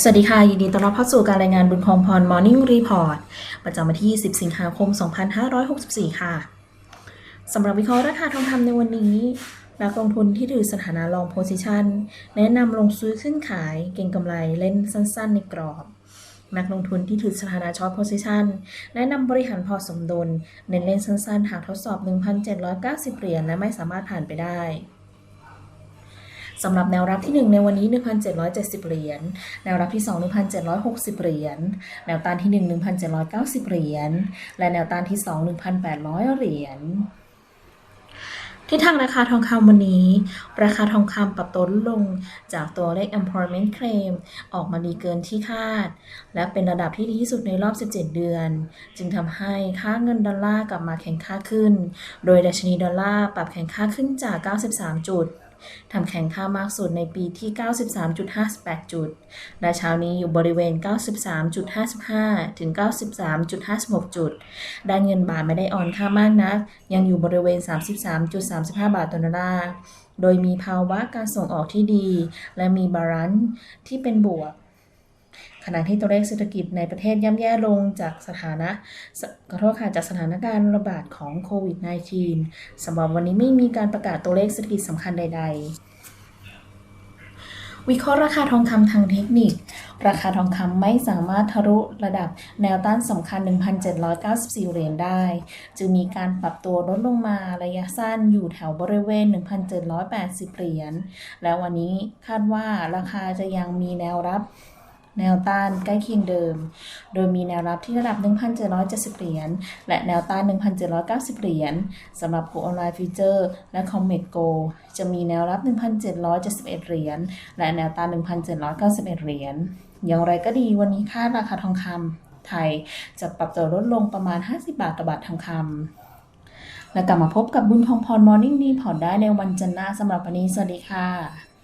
สวัสดีค่ะ ยินดีต้อนรับเข้าสู่การรายงานบุญคอมพร Morning Report ประจำวันที่ 10 สิงหาคม 2564 ค่ะสำหรับวิเคราะห์ราคาทองคำในวันนี้ นักลงทุนที่ถือสถานะลองโพซิชันแนะนำลงซื้อขึ้นขายเก็งกำไรเล่นสั้นๆ ในกรอบ นักลงทุนที่ถือสถานะช็อตโพซิชันแนะนำบริหารพอสมดุลเน้นเล่นสั้นๆ หากทดสอบ 1,790 เหรียญและไม่สามารถผ่านไปได้ สำหรับแนวรับที่ 1 ในวันนี้ 1,770 เหรียญ แนวรับที่ 2 1,760 เหรียญ แนวต้านที่ 1 1,790 เหรียญ และแนวต้านที่ 2 1,800 เหรียญที่ทางราคาทองคำวันนี้ ราคาทองคำปรับตัวลดลงจากตัวเลข employment claim ออกมาดีเกินที่คาด และเป็นระดับที่ดีที่สุดในรอบ 17 เดือน จึงทำให้ค่าเงินดอลลาร์กลับมาแข็งค่าขึ้น โดยดัชนีดอลลาร์ปรับแข็งค่าขึ้นจาก 93 จุด ทำแข่งค่ามากสุดในปีที่ 93.58 จุด และเช้านี้อยู่บริเวณ 93.55 ถึง 93.56 จุด ด้านเงินบาทไม่ได้อ่อนค่ามากนัก ยังอยู่บริเวณ 33.35 บาทต่อดอลลาร์ โดยมีภาวะการส่งออกที่ดี และมีบาลานซ์ที่เป็นบวก ขณะที่ตัวเลขเศรษฐกิจในประเทศย่ำแย่ลงจากสถานะสขอโทษค่ะจากสถานการณ์ระบาดของโควิด -19 สำหรับวันนี้ไม่มีการประกาศตัวเลขเศรษฐกิจสำคัญใด ๆวิเคราะห์ราคาทองคำทางเทคนิค ราคาทองคำไม่สามารถทะลุระดับแนวต้านสำคัญ 1,794 เหรียญได้ จึงมีการปรับตัวลดลงมาระยะสั้นอยู่แถวบริเวณ 1,780 เหรียญ และวันนี้คาดว่าราคาจะยังมีแนวรับ แนวต้านใกล้เคียงเดิม โดยมีแนวรับที่ระดับ 1,770 เหรียญ และแนวต้าน 1,790 เหรียญสำหรับโ o ออนไลน์ฟิวเจอร์และคอมเมดโกจะมีแนวรับ 1,771 เหรียญ และแนวต้าน 1,791 เหรียญ อย่างไรก็ดีวันนี้ค่าราคาทองคำไทยจะปรับตัวลดลงประมาณ 50 บาทต่อบาททองคำและกลับมาพบกับบุญทองพรมอร์นิ่งดีพอร์ตได้ในวันจันทร์หน้าสำหรับวันนี้ สวัสดีค่ะ